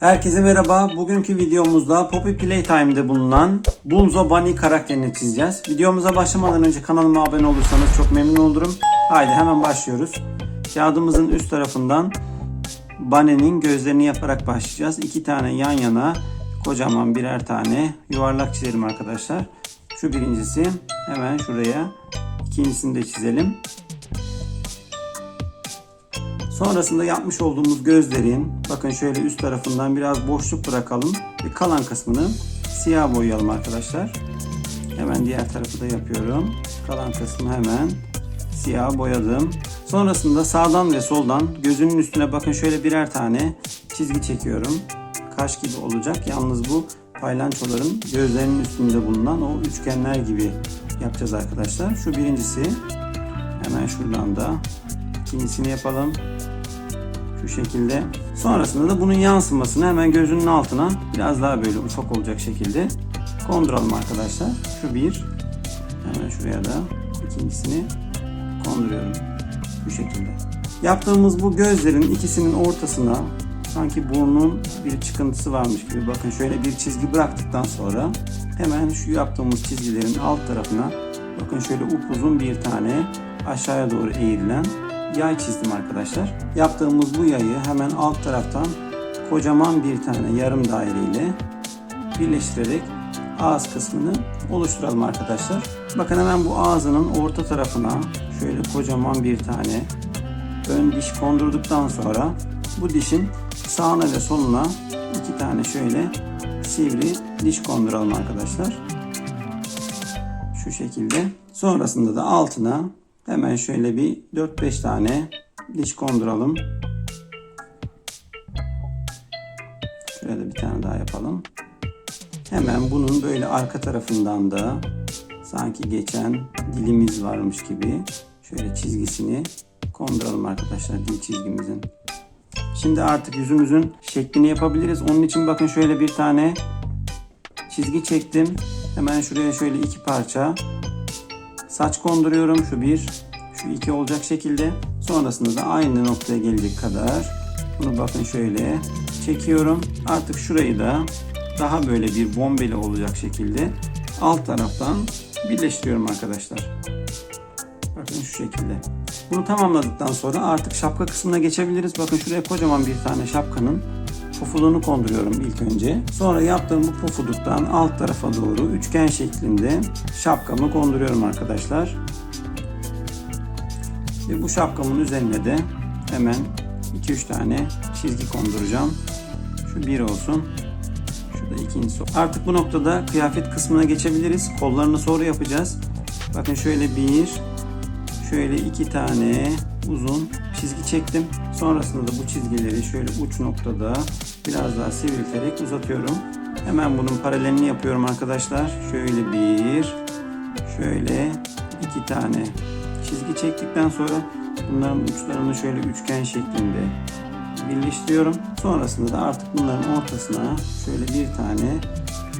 Herkese merhaba. Bugünkü videomuzda Poppy Playtime'de bulunan Bunzo Bunny karakterini çizeceğiz. Videomuza başlamadan önce kanalıma abone olursanız çok memnun olurum. Haydi hemen başlıyoruz. Kağıdımızın üst tarafından Bunny'nin gözlerini yaparak başlayacağız. İki tane yan yana kocaman birer tane yuvarlak çizelim arkadaşlar. Şu birincisi hemen şuraya. İkincisini de çizelim. Sonrasında yapmış olduğumuz gözlerin bakın şöyle üst tarafından biraz boşluk bırakalım ve kalan kısmını siyah boyayalım arkadaşlar. Hemen diğer tarafı da yapıyorum. Kalan kısmı hemen siyah boyadım. Sonrasında sağdan ve soldan gözünün üstüne bakın şöyle birer tane çizgi çekiyorum. Kaş gibi olacak. Yalnız bu paylançoların gözlerinin üstünde bulunan o üçgenler gibi yapacağız arkadaşlar. Şu birincisi. Hemen şuradan da ikincisini yapalım şu şekilde. Sonrasında da bunun yansımasını hemen gözünün altına biraz daha böyle ufak olacak şekilde konduralım arkadaşlar. Şu bir. Hemen şuraya da ikincisini konduruyorum. Bu şekilde. Yaptığımız bu gözlerin ikisinin ortasına sanki burnun bir çıkıntısı varmış gibi bakın şöyle bir çizgi bıraktıktan sonra hemen şu yaptığımız çizgilerin alt tarafına bakın şöyle upuzun bir tane aşağıya doğru eğrilen yay çizdim arkadaşlar. Yaptığımız bu yayı hemen alt taraftan kocaman bir tane yarım daire ile birleştirerek ağız kısmını oluşturalım arkadaşlar. Bakın hemen bu ağzının orta tarafına şöyle kocaman bir tane ön diş kondurduktan sonra bu dişin sağına ve soluna iki tane şöyle sivri diş konduralım arkadaşlar. Şu şekilde. Sonrasında da altına Hemen şöyle bir 4-5 tane diş konduralım. Şurada bir tane daha yapalım. Hemen bunun böyle arka tarafından da sanki geçen dilimiz varmış gibi şöyle çizgisini konduralım arkadaşlar dil çizgimizin. Şimdi artık yüzümüzün şeklini yapabiliriz. Onun için bakın şöyle bir tane çizgi çektim. Hemen şuraya şöyle iki parça saç konduruyorum. Şu bir, şu iki olacak şekilde. Sonrasında da aynı noktaya gelecek kadar bunu bakın şöyle çekiyorum. Artık şurayı da daha böyle bir bombeli olacak şekilde alt taraftan birleştiriyorum arkadaşlar. Bakın şu şekilde. Bunu tamamladıktan sonra artık şapka kısmına geçebiliriz. Bakın şuraya kocaman bir tane şapkanın pofudunu konduruyorum ilk önce. Sonra yaptığım bu pofuduktan alt tarafa doğru üçgen şeklinde şapkamı konduruyorum arkadaşlar. Ve bu şapkamın üzerine de hemen 2-3 tane çizgi konduracağım. Şu bir olsun. Şu da ikincisi. Artık bu noktada kıyafet kısmına geçebiliriz. Kollarını sonra yapacağız. Bakın şöyle bir, şöyle iki tane uzun çizgi çektim. Sonrasında da bu çizgileri şöyle uç noktada biraz daha sivrilterek uzatıyorum. Hemen bunun paralelini yapıyorum arkadaşlar. Şöyle bir, şöyle iki tane çizgi çektikten sonra bunların uçlarını şöyle üçgen şeklinde birleştiriyorum. Sonrasında da artık bunların ortasına şöyle bir tane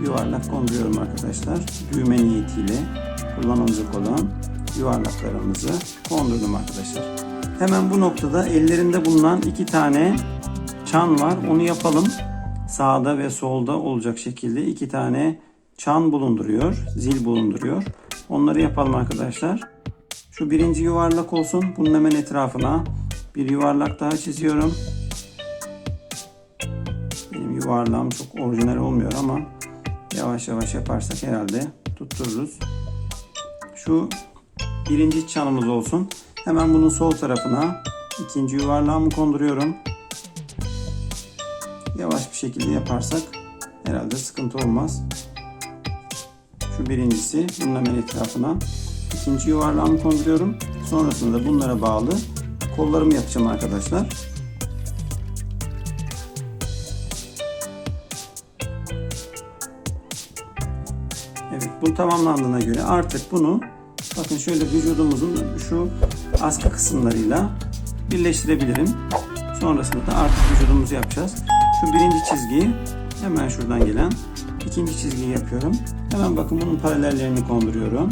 yuvarlak konduruyorum arkadaşlar. Düğme niyetiyle kullanılacak olan yuvarlaklarımızı kondurdum arkadaşlar. Hemen bu noktada ellerinde bulunan iki tane çan var. Onu yapalım. Sağda ve solda olacak şekilde iki tane çan bulunduruyor. Zil bulunduruyor. Onları yapalım arkadaşlar. Şu birinci yuvarlak olsun. Bunun hemen etrafına bir yuvarlak daha çiziyorum. Benim yuvarlağım çok orijinal olmuyor ama yavaş yavaş yaparsak herhalde tuttururuz. Şu birinci çanımız olsun. Hemen bunun sol tarafına ikinci yuvarlağımı konduruyorum. Yavaş bir şekilde yaparsak herhalde sıkıntı olmaz. Şu birincisi bunun hemen etrafına ikinci yuvarlağımı konduruyorum. Sonrasında da bunlara bağlı kollarımı yapacağım arkadaşlar. Evet bu tamamlandığına göre artık bunu bakın şöyle vücudumuzun şu askı kısımlarıyla birleştirebilirim. Sonrasında da artık vücudumuzu yapacağız. Şu birinci çizgiyi hemen şuradan gelen ikinci çizgiyi yapıyorum. Hemen bakın bunun paralellerini konduruyorum.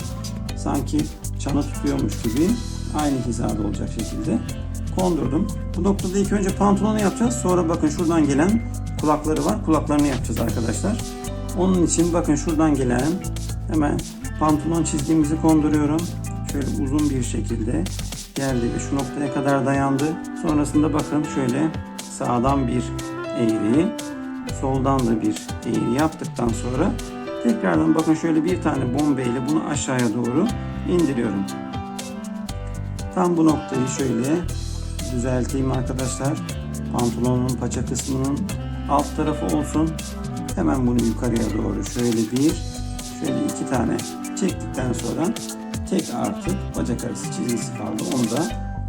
Sanki çana tutuyormuş gibi aynı hizada olacak şekilde kondurdum. Bu noktada ilk önce pantolonu yapacağız. Sonra bakın şuradan gelen kulakları var. Kulaklarını yapacağız arkadaşlar. Onun için bakın şuradan gelen hemen pantolon çizgimizi konduruyorum. Şöyle uzun bir şekilde geldi ve şu noktaya kadar dayandı. Sonrasında bakın şöyle sağdan bir eğri, soldan da bir eğri yaptıktan sonra tekrardan bakın şöyle bir tane bombe ile bunu aşağıya doğru indiriyorum. Tam bu noktayı şöyle düzelteyim arkadaşlar. Pantolonun paça kısmının alt tarafı olsun. Hemen bunu yukarıya doğru şöyle bir, şöyle iki tane çektikten sonra tek artık bacak arası çizgisi kaldı. Onu da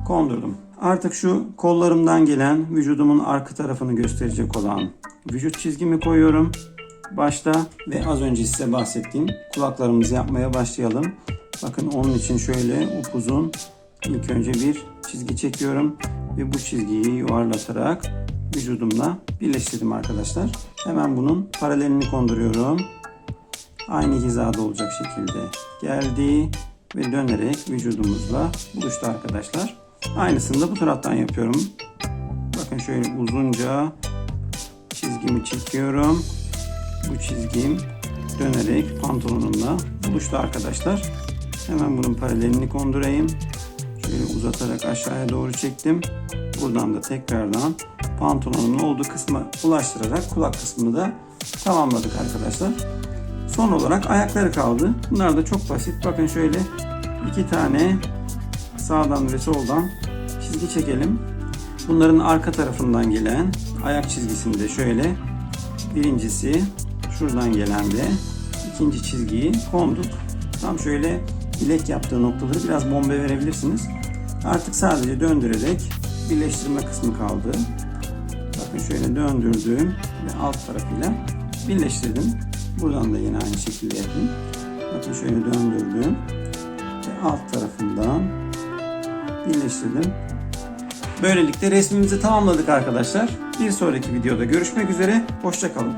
kondurdum. Artık şu kollarımdan gelen vücudumun arka tarafını gösterecek olan vücut çizgimi koyuyorum. Başta ve az önce size bahsettiğim kulaklarımızı yapmaya başlayalım. Bakın onun için şöyle upuzun ilk önce bir çizgi çekiyorum ve bu çizgiyi yuvarlatarak vücudumla birleştirdim arkadaşlar. Hemen bunun paralelini konduruyorum. Aynı hizada olacak şekilde geldi ve dönerek vücudumuzla buluştu arkadaşlar. Aynısını da bu taraftan yapıyorum. Bakın şöyle uzunca çizgimi çekiyorum. Bu çizgim dönerek pantolonumla buluştu arkadaşlar. Hemen bunun paralelini kondurayım. Şöyle uzatarak aşağıya doğru çektim. Buradan da tekrardan pantolonumun olduğu kısma ulaştırarak kulak kısmını da tamamladık arkadaşlar. Son olarak ayakları kaldı. Bunlar da çok basit. Bakın şöyle iki tane sağdan ve soldan çizgi çekelim. Bunların arka tarafından gelen ayak çizgisini de şöyle birincisi şuradan gelen de ikinci çizgiyi konduk. Tam şöyle bilek yaptığı noktaları biraz bombe verebilirsiniz. Artık sadece döndürerek birleştirme kısmı kaldı. Bakın şöyle döndürdüm ve alt tarafıyla birleştirdim. Buradan da yine aynı şekilde yapayım. Bakın şöyle döndürdüm ve alt tarafından birleştirdim. Böylelikle resmimizi tamamladık arkadaşlar. Bir sonraki videoda görüşmek üzere. Hoşçakalın.